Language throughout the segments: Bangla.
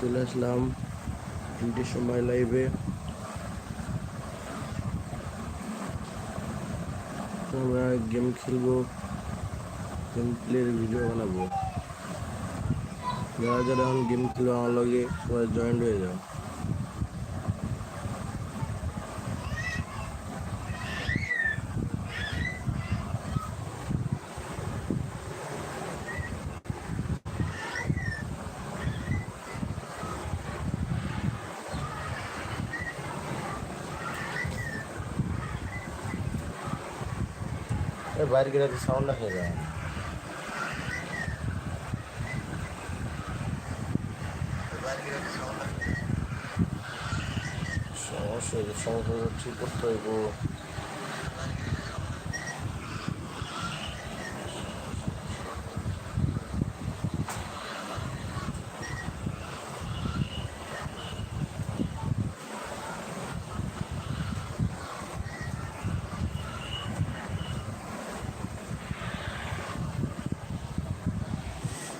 চলে আসলাম তিনটের সময় লাইভে আমরা গেম খেলব গেম প্লের ভিডিও বানাবো। যারা যারা এখন গেম খেলো, আমার লগে সবাই জয়েন্ট হয়ে যাও। বাইরে গেলে সাউন্ড হয়ে যায়। সমস্যা সমস্যা ঠিক করতে হইব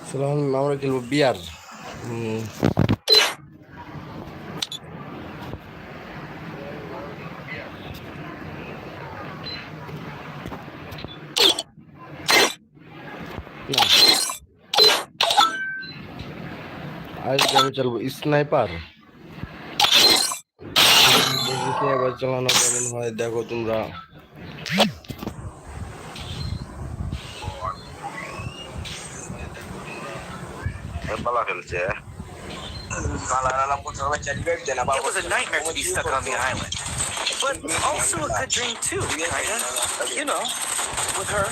চলো এখন আমরা খেলব বিয়ার। আজকে আমি চলবো? স্নাইপার। স্নাইপার চালানো কেমন হয়। দেখো তোমরা। Yeah? It was a nightmare to be stuck on the island, but also a good dream too, kinda. You know, with her.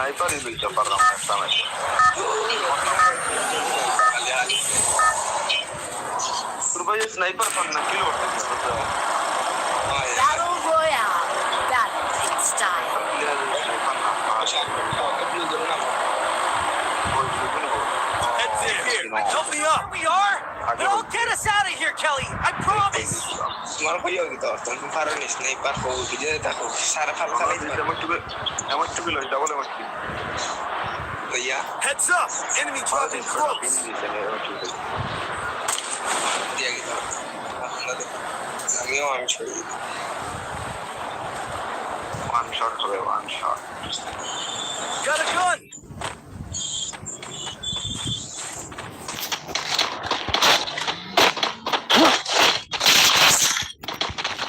I thought he will jump around my stomach. Survive sniper from the. Heads in here. Help me up. We are. They'll get us out of here, Kelly. I promise. তোমার হইয়া গেত তুমি পারো নি স্নাইপার হো বিজয় দেখো সারা ফাল খালাই এমন টুকু এমন টুকু লই ডাবল এমন টুকু হইয়া Heads up. Enemy dropping close. দিয়া গেত আমিও আমি ছড়ি ওয়ান শট হবে one shot Got a gun.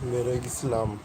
Waalaikumsalam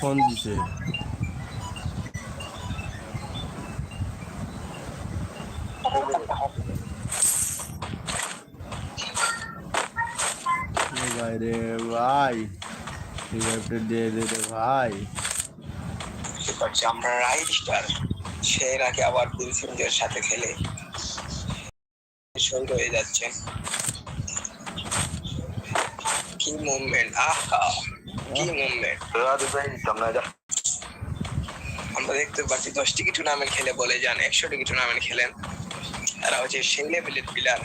phone দিছে। ভাই রে ভাই দিয়ে দে রে ভাই। পারছি আমরা রাইট স্টার। সে নাকি আবার দিলসিংদের সাথে খেলে। শহীদ হয়ে যাচ্ছেন কি মুভমেন্ট আহা কি মুভমেন্ট আমরা দেখতে পাচ্ছি দশ টিকি টুর্নামেন্ট খেলে বলে যান একশো টিকি টুর্নামেন্ট খেলেন। তারা হচ্ছে সেই লেভেলের player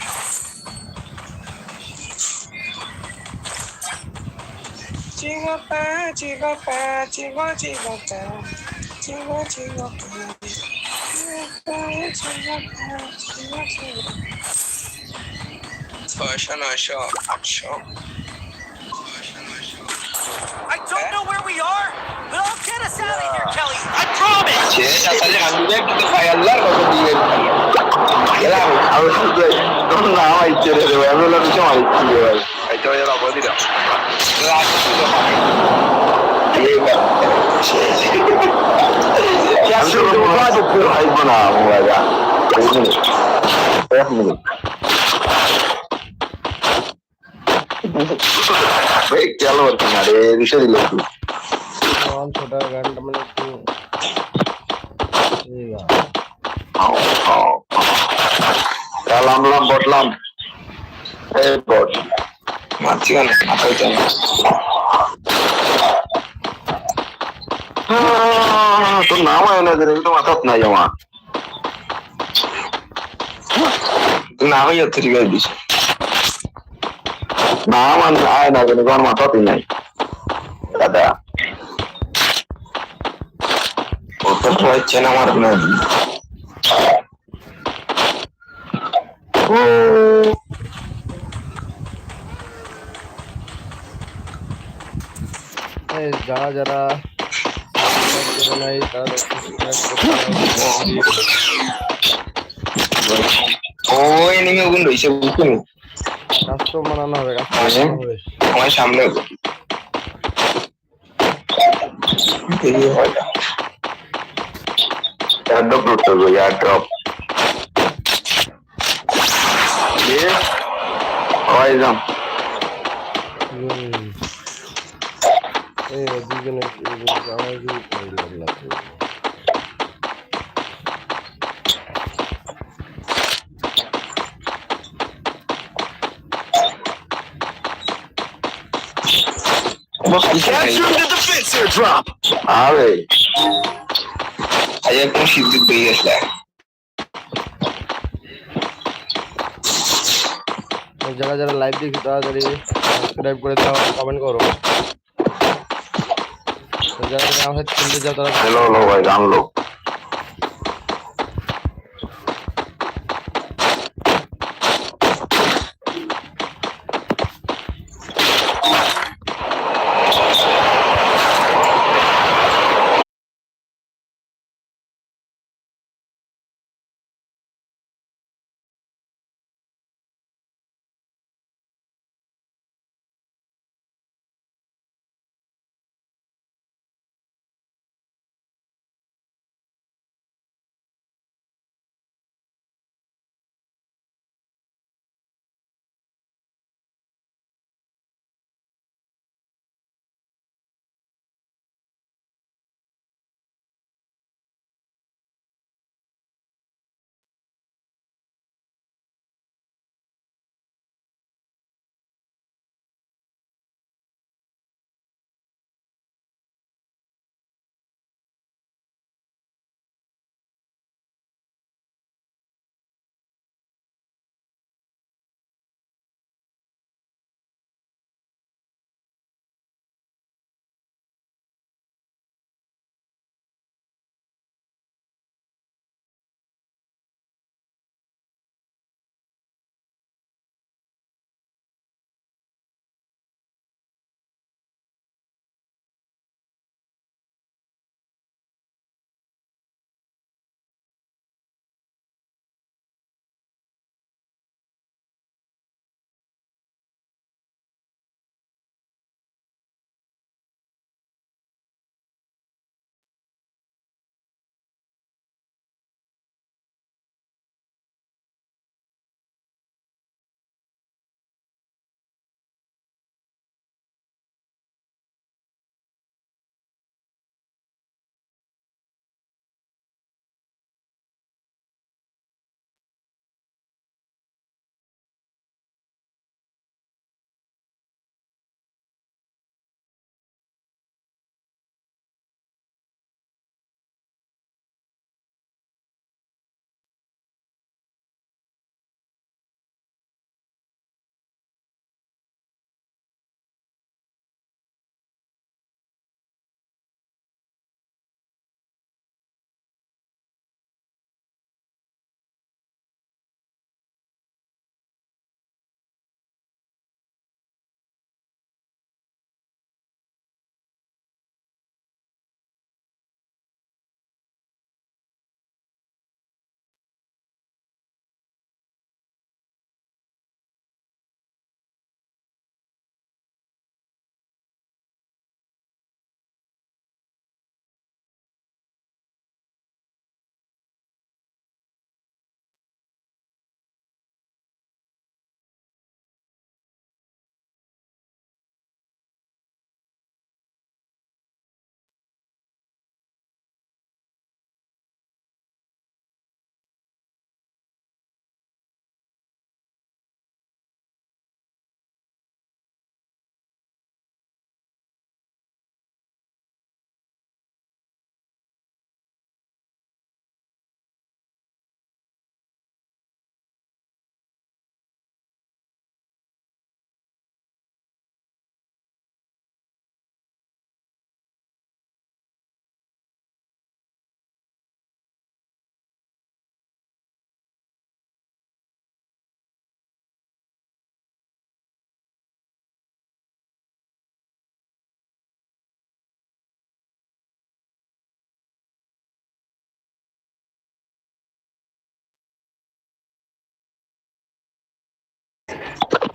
চিগপা চিগপা চিগ চিগপা চিগ চিগপা ছয়শো নয়শো আটশো I don't know where we are, but I'll get us out of here, Kelly. I promise. সে আসলে আমি কিন্তু খাই আল্লাহর কত দিয়ে গেলাম আমি শুধু তোর নাম আইছে রে ভাই আমি বললাম কিছু আইছি রে ভাই ভাই কেন হচ্ছে না রে রিসে দিল একটু ছোটা গানটা মানে একটু গা। বসলাম এই বস মাছি কেন মাথায় চাই তোর নাম হয় না তো মাথাত নাই আমার না হইয়া ঠিক আছে দিস নাম আয় না কেন তোমার মাথাতেই নাই দাদা ওটা হচ্ছে না আমার না ও এই যারা যারা subscribe করে নাই তারা subscribe করতে হবে। ও এনিমি ওগুন রইছে হবে হ্যাঁ। হবে আমার সামনে হয় না এয়ারড্রপ করতে হবে। এই দুজনে আমার কি লাগছে আরে আজ একদম সিদ্ধ হয়ে গেছে যারা যারা লাইভ দেখি তাড়াতাড়ি সাবস্ক্রাইব করে দাও কমেন্ট করো। যারা যারা সাথে খেলতে যাও তারা হ্যালো হ্যালো ভাই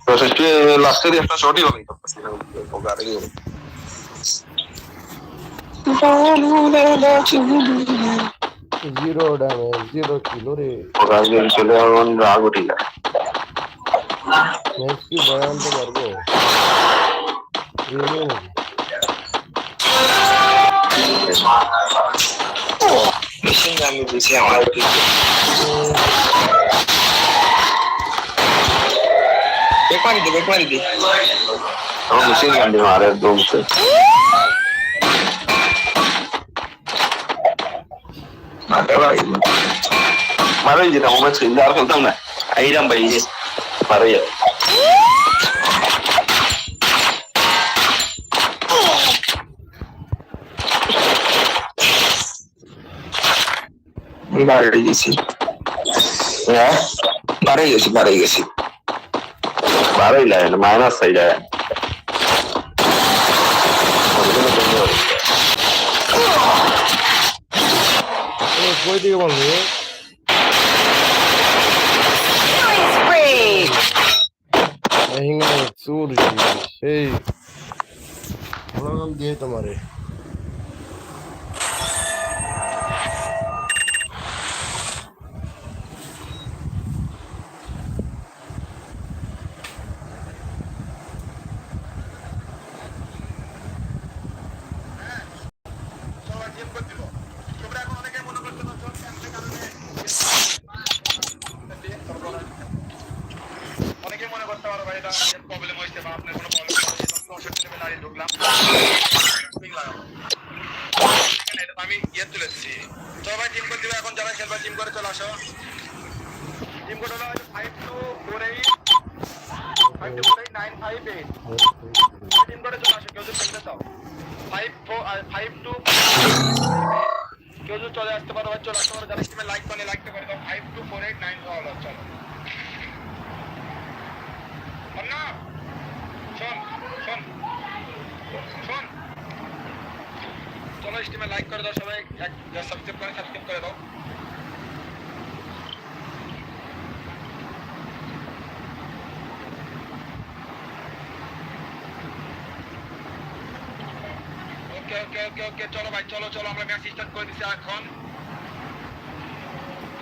জানলো লাস্টের একটা শটই হবে জিরো ড্যামেজ জিরো কিলো রে চলে আমার রাগ উঠে কি বয় আনতে পারব মেশিন আমি দিছি আমার বেক মারি দে বেক মারি দে আমার মেশিন গান দিয়ে মারে দম সে মারে যেটা মোবাইল স্ক্রিন আর খেলতাম না আইরাম ভাই মারে বাড়ি গেছি হ্যাঁ বাড়ি গেছি বাড়ি গেছি বারোই লাইন মাইনাস সাইড যায় এ কই দিকে বন্ধু Killing spree! হিঙ্গা চুর সেই ভালো নাম দিয়ে তোমারে অনেকে মনে করতে পারো ভাই এটা প্রবলেম হয়েছে বা আপনার কোনো প্রবলেম হয়েছে লেভেল ঢুকলাম। আমি ইয়ে তুলে দিচ্ছি চলো ভাই টিম করে দিবে এখন, যারা খেলবা টিম করে চলে আসো। টিম কোড হলো five two four eight five two four eight nine five eight team করে চলে আসো, কেউ ফাইভ ফোর ফাইভ টু কেউ চলে আসতে পারো, ভাই, চলে আসতে পারো। যারা টিমে লাইক করে দাও। Five two four eight nine হলো চলো। শোন শোন। চলো স্টিমে লাইক করে দাও সবাই। সাবস্ক্রাইব করে সাবস্ক্রাইব করে দাও। ওকে ওকে ওকে ওকে চলো ভাই, চলো চলো, আমরা ম্যাচ স্টার্ট করে দিচ্ছি এখন।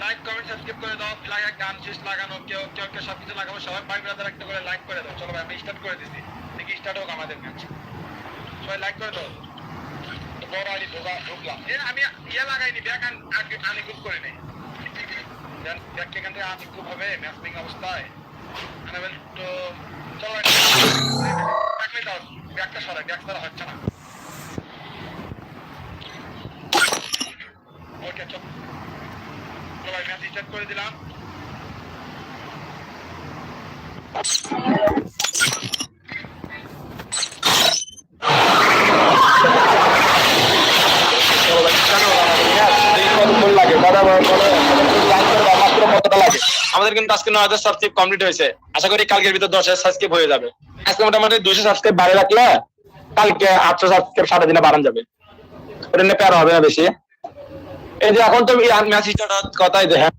লাইক কমেন্ট সাবস্ক্রাইব করে দাও। লাগা গান শেষ লাগানো কেউ কেউ কেউ সব কিছু লাগাবো। সবাই ভাই ব্রাদার একটা করে লাইক করে দাও। চলো ভাই আমি স্টার্ট করে দিচ্ছি দেখি স্টার্ট হোক আমাদের ম্যাচ সবাই লাইক করে দাও বড় আলি ঢোকা ঢুকলাম আমি ইয়ে লাগাইনি ব্যাক আনি গ্রুপ করে নেই। ব্যাক এখান থেকে আনি গ্রুপ হবে ম্যাচ পিং অবস্থায়। আনাবেন তো চলো ব্যাক দাও ব্যাকটা সরাই ব্যাক ছাড়া হচ্ছে না। ওকে চলো। সবাই ম্যাচ স্টার্ট করে দিলাম। আমাদের কিন্তু আজকে নয় হাজার সাবস্ক্রাইব কমপ্লিট হয়েছে। আশা করি কালকের ভিতর দশ হাজার সাবস্ক্রাইব হয়ে যাবে। আজকে মোটামুটি দুশো সাবস্ক্রাইব বাড়ে রাখলে কালকে আটশো সাবস্ক্রাইব সারা দিনে বাড়ানো যাবে। ওটা নিয়ে প্যারা হবে না বেশি। এই যে এখন তো ম্যাচ স্টার্ট কথাই দেখেন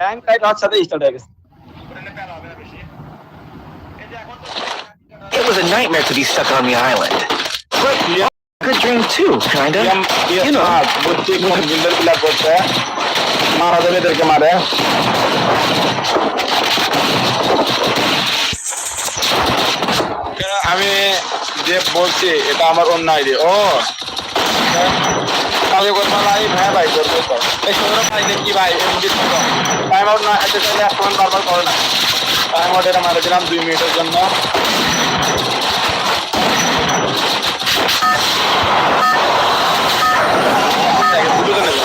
হ্যাং। টাইট হওয়ার সাথে স্টার্ট হয়ে গেছে। It was a nightmare to be stuck on the island. But a good dream too, kinda. Yeah, You know, মারা যাবে এদেরকে মারে। আমি যে বলছি, এটা আমার অন্য আইডি ও কালকে করব হ্যাঁ ভাই করব তো এই সময় ভাই, দেখি ভাই টাইম আউট না, এতে চাইলে পয়েন্ট বারবার করে না। টাইম আউট এটা মারে দিলাম দুই মিনিটের জন্য দুটোতে নেবে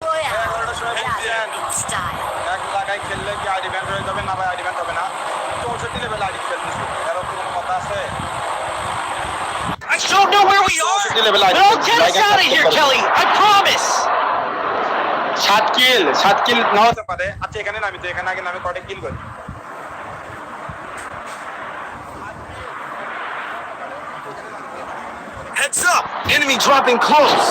Royale. That in style. এক জায়গায় খেললে কি আইডি ব্যান্ড হয়ে যাবে না ভাই আইডি ব্যান্ড হবে না চৌষট্টি লেভেল আইডি খেলতেছি এরকম কোনো কথা আছে I don't know where we are. চৌষট্টি level ID No, get us out of here, Kelly. I promise. সাত কিল না হতে পারে। আচ্ছা এখানে নামি তো এখানে আগে নামে কটা কিল করি। Heads up. Enemy dropping close.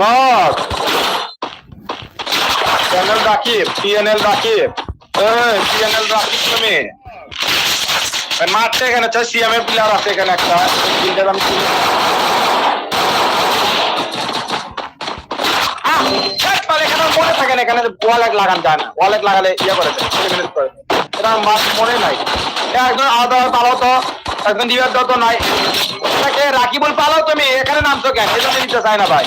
Knock channel Rakib TNL Rakib TNL Rakib তুমি ভাই, মারতে এখানে চাই সিএম প্লেয়ার আছে এখানে একটা। আমি এখানে ইয়ে এটা তো তুমি, এখানে নামছো কেন? জন্য নিতে চাই না ভাই।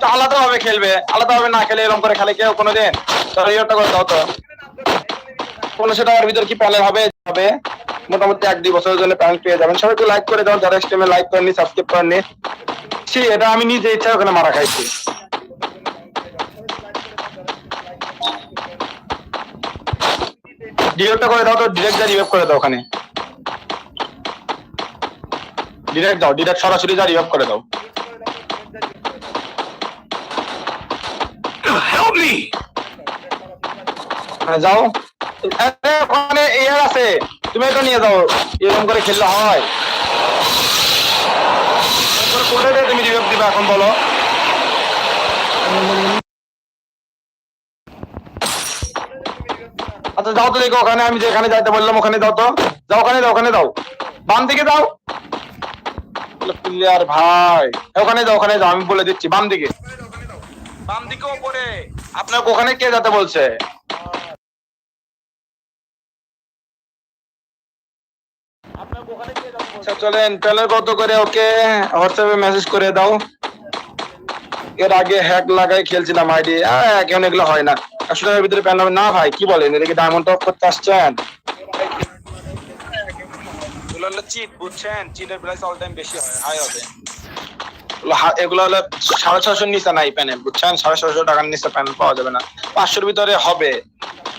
তো আলাদা ভাবে খেলবে আলাদা ভাবে না খেলে এরকম করে খেলে কেউ কোনোদিন। তাহলে ইয়েটা করে দাও তো। পনেরোশো টাকার ভিতর কি প্যানেল হবে? হবে মোটামুটি এক দুই বছরের জন্য প্যানেল পেয়ে যাবেন। সবাই একটু লাইক করে দাও যারা স্টেমে লাইক করেননি সাবস্ক্রাইব করেননি। সি এটা আমি নিজে ইচ্ছা ওখানে মারা খাইছি। ডিরেক্টটা করে দাও তো ডিরেক্ট যা রিভাইভ করে দাও ওখানে। ডিরেক্ট দাও ডিরেক্ট সরাসরি যা রিভাইভ করে দাও। যাও। ওখানে এয়ার আছে। তুমি এটা নিয়ে যাও এরকম করে খেললে হয়। কোথায় তুমি রিভাইভ দিবা এখন বলো। আচ্ছা যাও তো দেখো ওখানে আমি যেখানে যাইতে বললাম ওখানে যাও তো। যাও ওখানে যাও ওখানে যাও। বাম দিকে যাও। প্লেয়ার ভাই। ওখানে যাও ওখানে যাও আমি বলে দিচ্ছি বাম দিকে। বাম দিকে ওপরে। আপনাকে ওখানে কে যেতে বলছে? আচ্ছা চলেন প্যানেল কত করে? ওকে হোয়াটসঅ্যাপে মেসেজ করে দাও। এর আগে হ্যাক লাগাই খেলছিলাম আইডি এখন এগুলো হয় না। একশো টাকার ভিতরে প্যান হবে। না ভাই কি বলেন? এদিকে ডায়মন্ড টপ করতে আসছেন। এগুলো বুঝছেন? চিটের প্রাইস অল টাইম বেশি হয় হাই হবে। এগুলো হলো সাড়ে নিচে নাই প্যানেল বুঝছেন? সাড়ে ছশো টাকার নিচে প্যানেল পাওয়া যাবে না। পাঁচশোর ভিতরে হবে।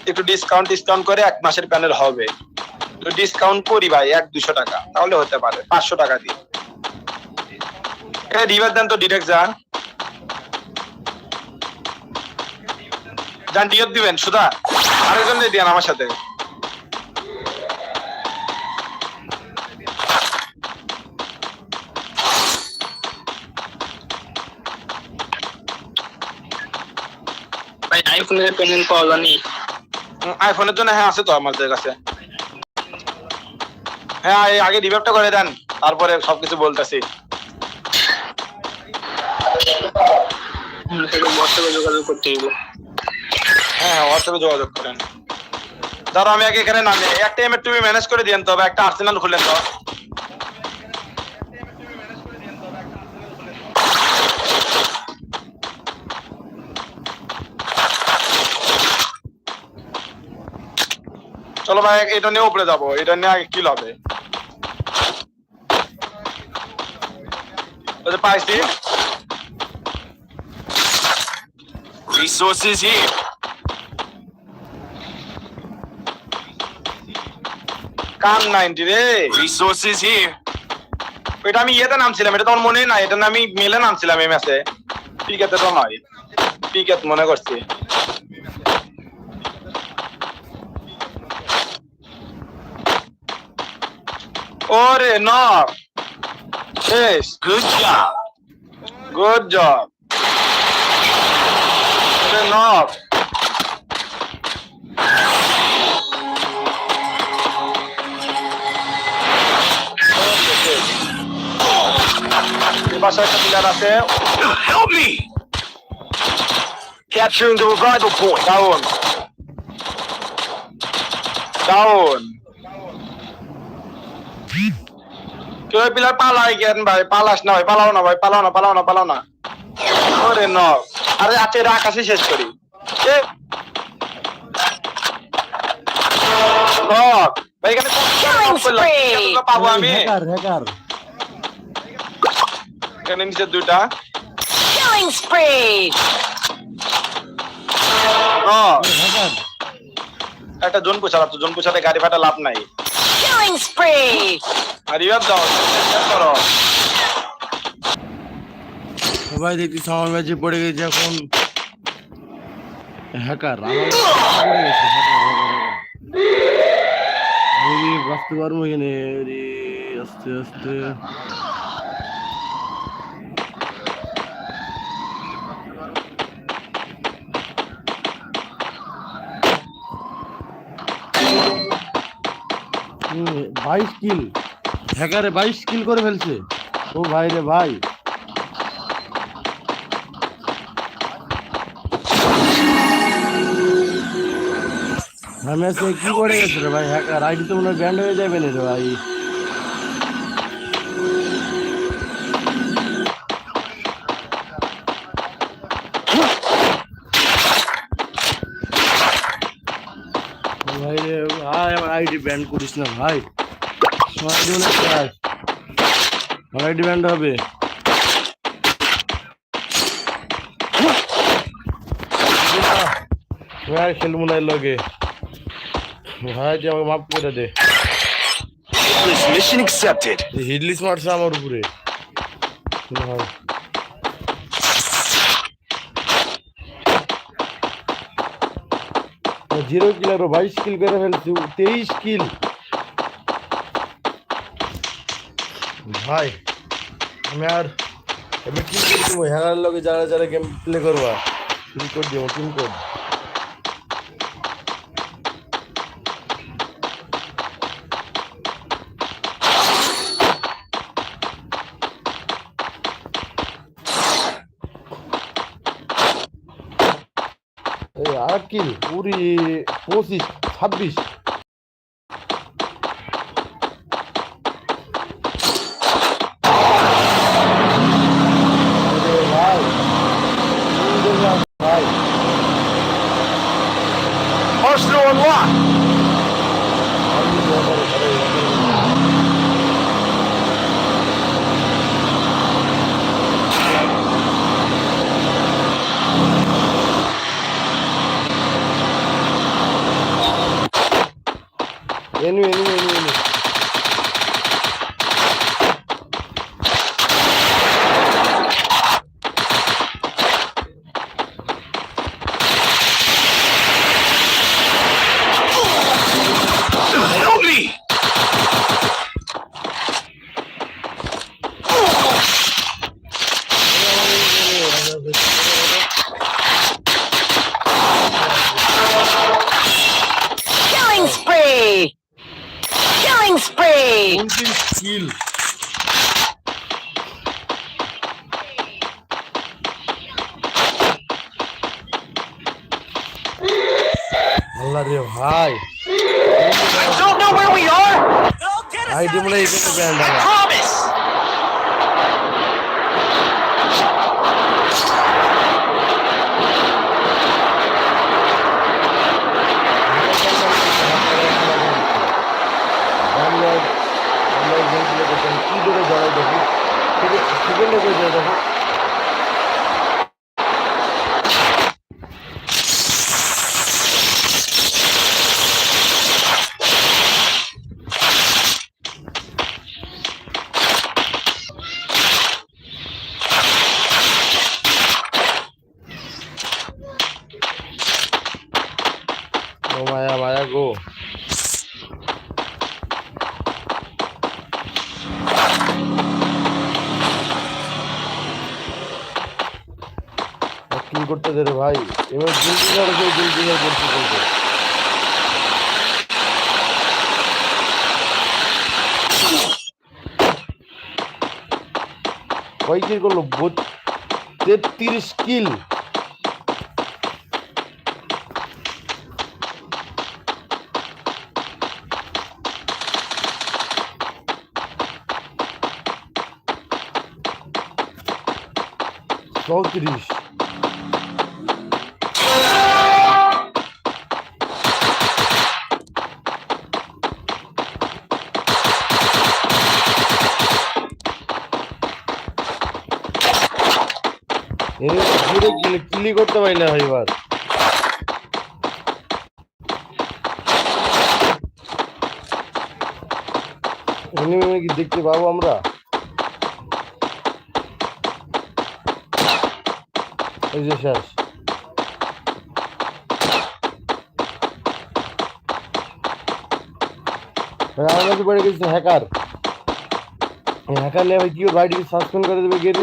একটু ডিসকাউন্ট ডিসকাউন্ট করে এক মাসের প্যানেল হবে। ডিসকাউন্ট করি ভাই এক দুশো টাকা। তাহলে হতে পারে পাঁচশো টাকা এটা রিভার দেন তো ডিরেক্ট যান। যান ডিএফ দিবেন সুধা। আরেকজন দিয়ে আমার সাথে। আইফোনের পেমেন্ট পাওয়া যায়নি। আইফোনের জন্য হ্যাঁ আছে তো আমাদের কাছে। হ্যাঁ আগে রিভাইভটা করে দেন, তারপরে সবকিছু বলতেছি। যোগাযোগ করতে হ্যাঁ হ্যাঁ হোয়াটসঅ্যাপে যোগাযোগ করেন। ধরো আমি আগে এখানে নামে একটা এম তুমি ম্যানেজ করে দিন তবে একটা আর্সেনাল খুললেন তো। চলো ভাই এটা নিয়ে উপরে যাব এটা নিয়ে আগে কিল হবে। পাইছি। Resources here. কাম নাইনটি রে। Resources here. এটা আমি ইয়েতে নামছিলাম এটা তোমার মনে নাই এটা আমি মেলে নামছিলাম এই ম্যাচে পিকেতে তো নয়। পিকেত মনে করছি। Ore no. Yes. Good job. Good job. No. Help me! Capturing the revival point. Down. Down. কেউ পিলার পালাই কেন ভাই পালাস না ভাই পালাও না ভাই পালাও না পালাও না পালাও না ওরে ন আরে আছে এটা আকাশে শেষ করি এ নক ভাই এখানে কোন- Killing করলাম? spree! এতগুলো পাবো আমি হ্যাকার হ্যাকার এখানে নিচে দুইটা Killing spree! নক হ্যাকার একটা জোন পোছালা তো জোন পোছাতে গাড়ি ফাটা লাভ নাই Killing spree! সবাই দেখি আমার ম্যাচে পড়ে গেছে এখন। হ্যাকার বাঁচতে পারব এখানে আস্তে আস্তে। বাইশ কিল। হ্যাকারে বাইশ কিল করে ফেলছে। ও ভাই রে ভাই। আমি কি করে গেছে রে ভাই? হ্যাকার আইডি তো মনে হয় ব্যান্ড হয়ে যাবে না রে ভাই আমার আইডি ব্যান্ড করিস না ভাই। অনেক আমার ব্যান্ড হবে। ভাই খেলব না লগে। ভাই যে আমাকে মাফ করে দে। Mission accepted. হিডলিস মারছে আমার উপরে। ভাই। জিরো কিল আরও বাইশ কিল করে ফেলছি, তেইশ কিল। ভাই, আমি আর এবার কি করে দিব হেরার লগে যারা যারা গেম প্লে করবা টিম কোড দিব কোড এই আট কিল কুড়ি পঁচিশ ছাব্বিশ। spree! Killing spree! উনত্রিশ কিল আল্লাহ রে ভাই Don't know where we are. They'll get us ID মনে হয় এখানে ব্যান্ড I promise. দেখো করতে ভাই, এবার জলদি করে কেউ জলদি করে করতে বলতে? কয় কিল করল? তেত্রিশ কিল। চৌত্রিশ। কিলি করতে পারি না এবার। এনিমে কি দেখতে পাবো আমরা? এই যে শেষ। আমার হ্যাকার হ্যাকার নিয়ে ভাই কি বাড়িটিকে সাসপেন্ড করে দেবে গেট